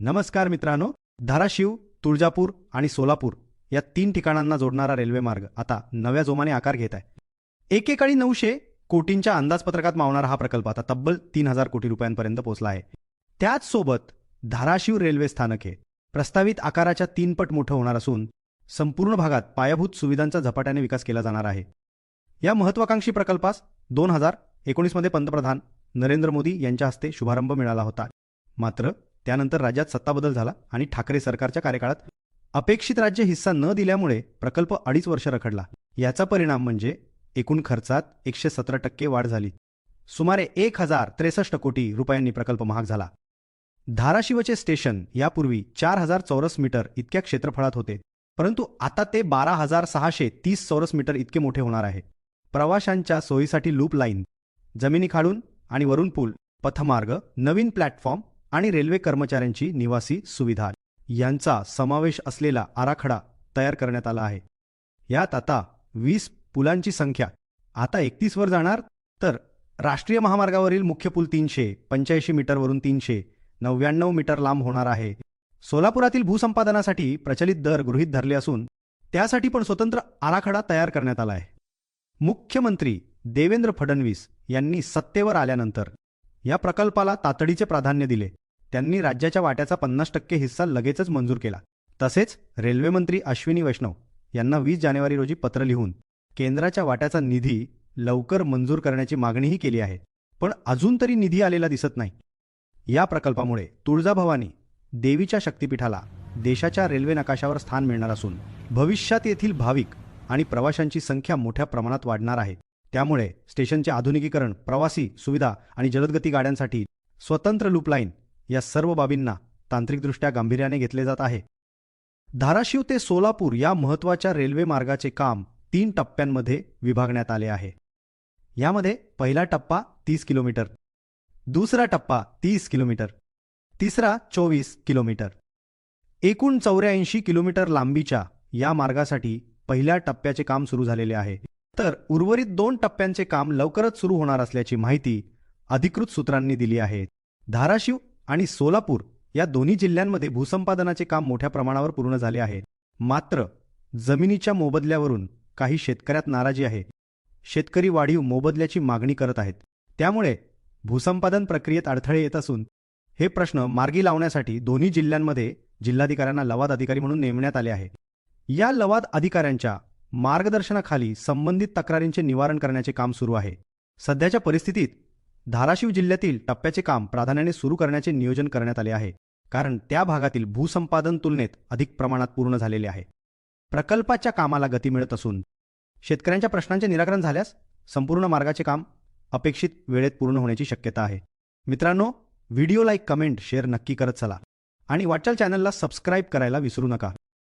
नमस्कार मित्रांनो धाराशिव तुळजापूर आणि सोलापूर या तीन ठिकाणांना जोडणारा रेल्वे मार्ग आता नव्या जोमाने आकार घेत आहे. एकेकाळी नऊशे कोटींच्या अंदाजपत्रकात मावणारा हा प्रकल्प आता तब्बल तीन हजार कोटी रुपयांपर्यंत पोहोचला आहे. त्याचसोबत धाराशिव रेल्वे स्थानक हे प्रस्तावित आकाराच्या तीनपट मोठं होणार असून संपूर्ण भागात पायाभूत सुविधांचा झपाट्याने विकास केला जाणार आहे. या महत्वाकांक्षी प्रकल्पास दोन हजार एकोणीसमध्ये पंतप्रधान नरेंद्र मोदी यांच्या हस्ते शुभारंभ मिळाला होता. मात्र त्यानंतर राज्यात सत्ताबदल झाला आणि ठाकरे सरकारच्या कार्यकाळात अपेक्षित राज्य हिस्सा न दिल्यामुळे प्रकल्प अडीच वर्ष रखडला. याचा परिणाम म्हणजे एकूण खर्चात एकशे सतरा टक्के वाढ झाली. सुमारे एक हजार त्रेसष्ट कोटी रुपयांनी प्रकल्प महाग झाला. धाराशिवचे स्टेशन यापूर्वी चार हजार चौरस मीटर इतक्या क्षेत्रफळात होते परंतु आता ते बारा हजार सहाशे तीस चौरस मीटर इतके मोठे होणार आहे. प्रवाशांच्या सोयीसाठी लूप लाईन जमिनी खाडून आणि वरून पूल पथमार्ग नवीन प्लॅटफॉर्म आणि रेल्वे कर्मचाऱ्यांची निवासी सुविधा. यांचा समावेश असलेला आराखडा तयार करण्यात आला आहे. यात आता वीस पुलांची संख्या. आता एकतीसवर जाणार तर राष्ट्रीय महामार्गावरील मुख्य पूल तीनशे पंच्याऐंशी मीटरवरून तीनशे नव्याण्णव मीटर लांब होणार आहे. सोलापुरातील भूसंपादनासाठी प्रचलित दर गृहीत धरले असून त्यासाठी पण स्वतंत्र आराखडा तयार करण्यात आला आहे. मुख्यमंत्री देवेंद्र फडणवीस यांनी सत्तेवर आल्यानंतर या प्रकल्पाला तातडीचे प्राधान्य दिले. त्यांनी राज्याच्या वाट्याचा पन्नास टक्के हिस्सा लगेचच मंजूर केला. तसेच रेल्वेमंत्री अश्विनी वैष्णव यांना वीस जानेवारी रोजी पत्र लिहून केंद्राच्या वाट्याचा निधी लवकर मंजूर करण्याची मागणीही केली आहे. पण अजून तरी निधी आलेला दिसत नाही. या प्रकल्पामुळे तुळजाभवानी देवीच्या शक्तिपीठाला देशाच्या रेल्वे नकाशावर स्थान मिळणार असून भविष्यात येथील भाविक आणि प्रवाशांची संख्या मोठ्या प्रमाणात वाढणार आहे. त्यामुळे स्टेशनचे आधुनिकीकरण प्रवासी सुविधा आणि जलदगती गाड्यांसाठी स्वतंत्र लूपलाईन या सर्व बाबींना तांत्रिकदृष्ट्या गांभीर्याने घेतले जात आहे. धाराशिव ते सोलापूर या महत्त्वाच्या रेल्वे मार्गाचे काम तीन टप्प्यांमध्ये विभागण्यात आले आहे. यामध्ये पहिला टप्पा तीस किलोमीटर दुसरा टप्पा तीस किलोमीटर तिसरा चोवीस किलोमीटर. एकूण चौऱ्याऐंशी किलोमीटर लांबीच्या या मार्गासाठी पहिल्या टप्प्याचे काम सुरू झालेले आहे. तर उर्वरित दोन टप्प्यांचे काम लवकरच सुरू होणार असल्याची माहिती अधिकृत सूत्रांनी दिली आहे. धाराशिव आणि सोलापूर या दोन्ही जिल्ह्यांमध्ये भूसंपादनाचे काम मोठ्या प्रमाणावर पूर्ण झाले आहे. मात्र जमिनीच्या मोबदल्यावरून काही शेतकऱ्यात नाराजी आहे. शेतकरी वाढीव मोबदल्याची मागणी करत आहेत. त्यामुळे भूसंपादन प्रक्रियेत अडथळे येत असून हे प्रश्न मार्गी लावण्यासाठी दोन्ही जिल्ह्यांमध्ये जिल्हाधिकाऱ्यांना लवाद अधिकारी म्हणून नेमण्यात आले आहे. या लवाद अधिकाऱ्यांच्या मार्गदर्शनाखाली संबंधित तक्रारींचे निवारण करण्याचे काम सुरू आहे. सध्याच्या परिस्थितीत धाराशिव जिल्ह्यातील टप्प्याचे काम प्राधान्याने सुरू करण्याचे नियोजन करण्यात आले आहे कारण त्या भागातील भूसंपादन तुलनेत अधिक प्रमाणात पूर्ण झालेले आहे. प्रकल्पाच्या कामाला गती मिळत असून शेतकऱ्यांच्या प्रश्नांचे निराकरण झाल्यास संपूर्ण मार्गाचे काम अपेक्षित वेळेत पूर्ण होण्याची शक्यता आहे. मित्रांनो व्हिडिओ लाईक कमेंट शेअर नक्की करत चला आणि वाटचाल चॅनलला सबस्क्राईब करायला विसरू नका.